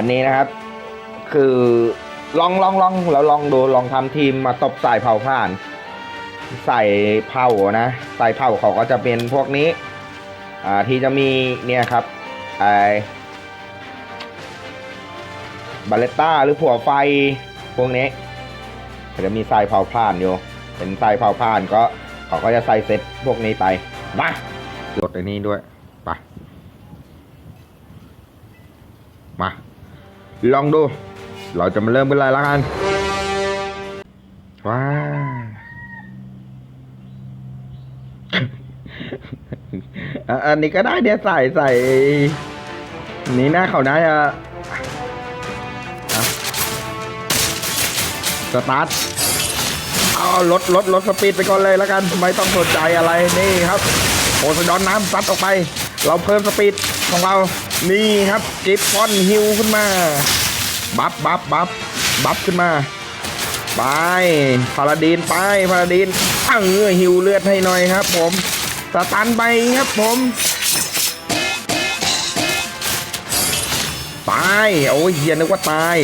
อันนี้นะครับ คือลองลองลองแล้วลองดูลองทำทีมมาตบสายเผาผ่าน ใส่เผานะใส่เผาเขาก็จะเป็นพวกนี้ อ่าที่จะมีเนี่ยครับไอบาเลต้าหรือผัวไฟพวกนี้จะมีสายเผาผ่านอยู่ เป็นสายเผาผ่านก็เขาก็จะใส่เซ็ตพวกนี้ไปมาลดไอ้นี้ด้วยไปมา ลองดู เราจะมาเริ่มกันเลยละกัน ว้า อันนี้ก็ได้เดี๋ยวใส่ใส่ นี่หน้าเขาได้อะอะสตาร์ทเอาลดลดลดสปีดไปก่อนเลยแล้วกัน ไม่ต้องสนใจอะไรนี่ครับโอสดอนน้ำซัดออกไป เราเพิ่มสปีดของเรา นี่ครับจิปฟอนฮิวขึ้นมา บัฟบัฟบัฟบัฟขึ้นมา ไปพาราดีนไปพาราดีนเออหิวเลือดให้หน่อยครับ ผมสตันไปครับผมตายโอ้ยเฮียนึกว่าตาย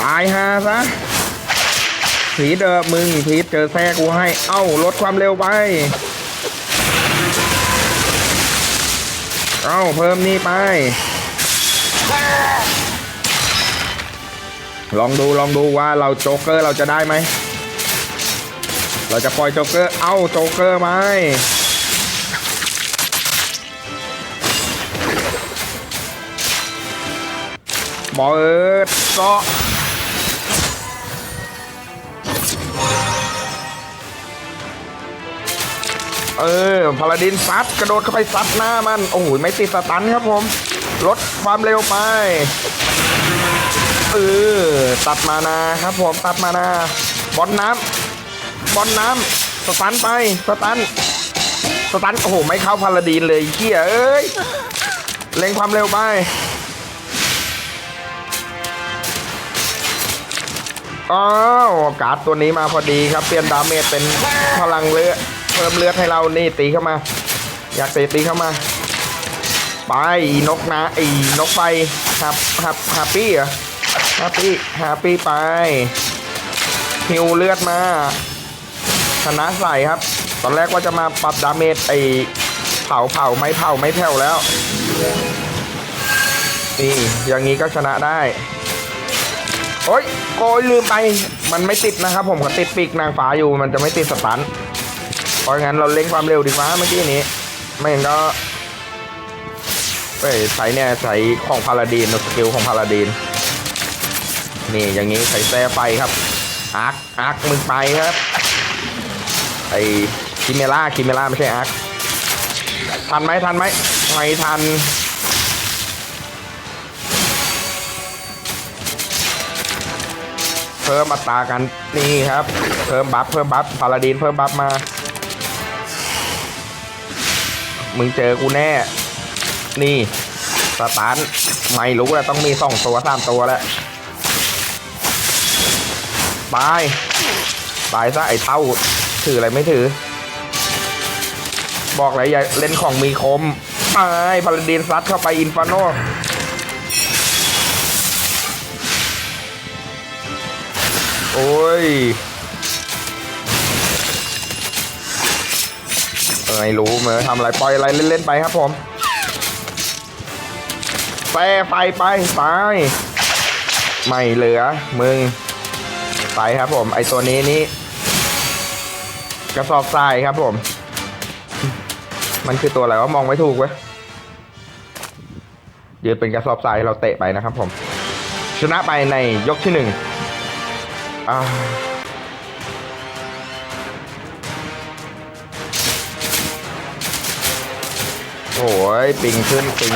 ตายฮะซะผีเดอมึงผีเจอแท้กูให้ เอ้าลดความเร็วไป เอ้าเพิ่มนี่ไป ลองดูลองดูว่าเราโจ๊กเกอร์เราจะได้ไหม เราจะปล่อยโจ๊กเกอร์ เอ้าโจ๊กเกอร์ไหมบอเอิร์ดก็ เออพาราดินซัดกระโดดเข้าไปซัดหน้ามัน โอ้โหไม่ติดสตันครับผม ลดความเร็วไป เออ ตัดมานาครับผม ตัดมานาบอลน้ำบอลน้ำสตันไป สตัน สตัน โอ้โห ไม่เข้าพาราดีนเลยเขี้ยเอ้ยเล็งความเร็วไป อ้าวการ์ดตัวนี้มาพอดีครับ เปลี่ยนดาเมจเป็นพลังเลือด เพิ่มเลือดให้เรานี่ตีเข้ามา อยากตีตีเข้ามา ไปนกนะไอ้นกไฟฮับฮับฮับปี้เหรอฮาปี้ฮาปี้ไปฮิวเลือดมาชนะใส่ครับ ตอนแรกว่าจะมาปรับดาเมจไอเผาเผาไม่เผาไม่แผ่วแล้วนี่อย่างนี้ก็ชนะได้โอ้ยโอ้ยลืมไป มันไม่ติดนะครับผมก็ติดปีกนางฟ้าอยู่ มันจะไม่ติดสตัน เพราะงั้นเราเล่งความเร็วดีกว่าเมื่อกี้นี้ ไม่งั้นก็เอ้ยใช้เนี่ยใช้ของพาราดีนสกิลของพาราดีนนี่อย่างนี้ใส่แซ่ไฟครับอาร์คอาร์คมึงไปครับไอคิเมล่าคิเมล่าไม่ใช่อาร์คทันไหมทันไหมไม่ทันเพิ่มอัตรากันนี่ครับ เพิ่มบัฟเพิ่มบัฟพาราดีนเพิ่มบัฟมา มึงเจอกูแน่ นี่ สตาร์ทไม่รู้แหละต้องมีสองตัวสามตัวแล้วตาย ตายซะไอ้เท่าถืออะไรไม่ถือ บอกเลยอย่าเล่นของมีคมตายพาราดีนซัดเข้าไปอินฟาโนโอ้ย ไม่รู้เหมือนทำอะไรปล่อยอะไรเล่นๆไปครับผมแฟไฟไปตายไม่เหลือมึงไปครับผม ไอตัวนี้นี่กระสอบทรายครับผม มันคือตัวอะไรวะมองไม่ถูกเว้ยยืนเป็นกระสอบทรายเราเตะไปนะครับผม ชนะไปในยกที่หนึ่งอ่า โอ้ยปิงขึ้นปิง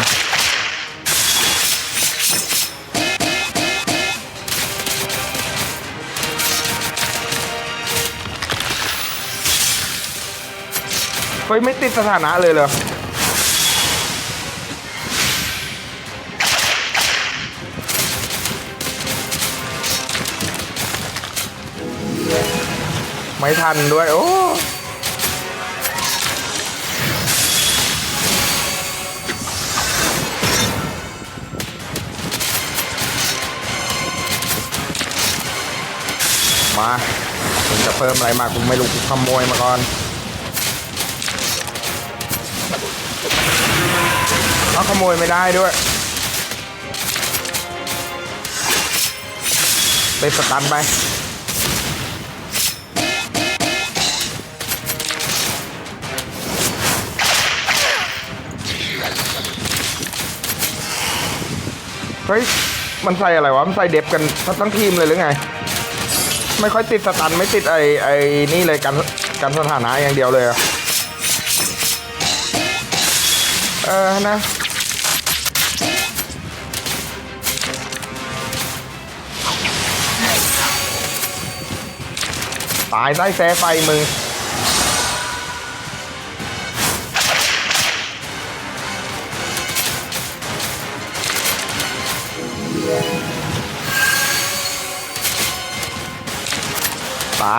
เฮ้ยไม่ติดสถานะเลยเหรอไม่ทันด้วย โอ้ ผมจะเพิ่มอะไรมากูไม่รู้กูขโมยมาก่อนเอาขโมยไม่ได้ด้วย ไปสตันไปเฮ้ย มันใส่อะไรวะ มันใส่เด็บกันทั้งทีมเลยหรือไง ไม่ค่อยติดสตันไม่ติดไอไอนี่เลยกันกันสถานะอย่างเดียวเลยอะเออนะตายได้แซ่ไฟมึง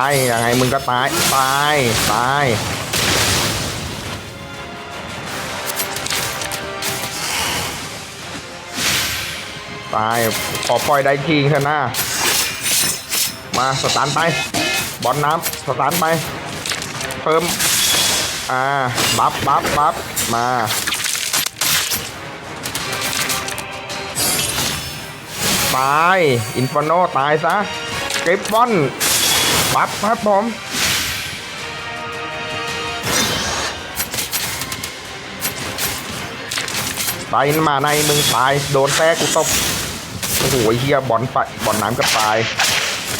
ายยังไงมึงก็ตายตายตายตายขอปล่อยได้ทีเถอะหน้ามาสตาร์ทไป บอลน้ำสตาร์ทไป เพิ่ม อ่า บัฟบัฟบัฟมา ตาย อินฟ r โนตายซะเกรฟบอน บัฟครับผมไปมาในมึงตาย โดนแท้กูตบโอ้โหเฮียบอลไปบอลน้ำก็ตาย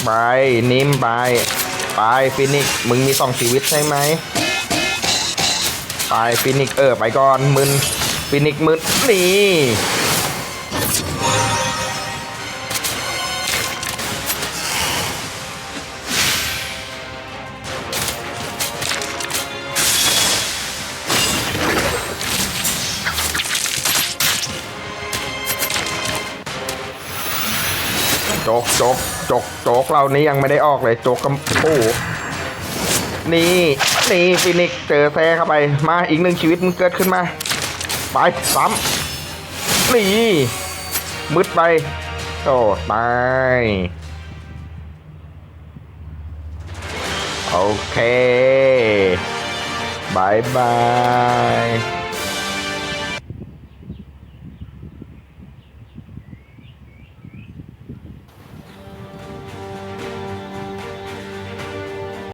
ไปนิ่มไปไปฟินิกมึงมีสองชีวิตใช่ไหมไปฟินิกเออไปก่อนมึนฟินิกมึนนี่ จกโจกโจกโจกเรานี้ยังไม่ได้ออกเลยโจกกับโอ้โหนี่นี่ฟินิกเจอแซ่เข้าไปมาอีกหนึ่งชีวิตมันเกิดขึ้นมา ไปซ้ำนี่มืดไปโอ้ตายโอเคบายบาย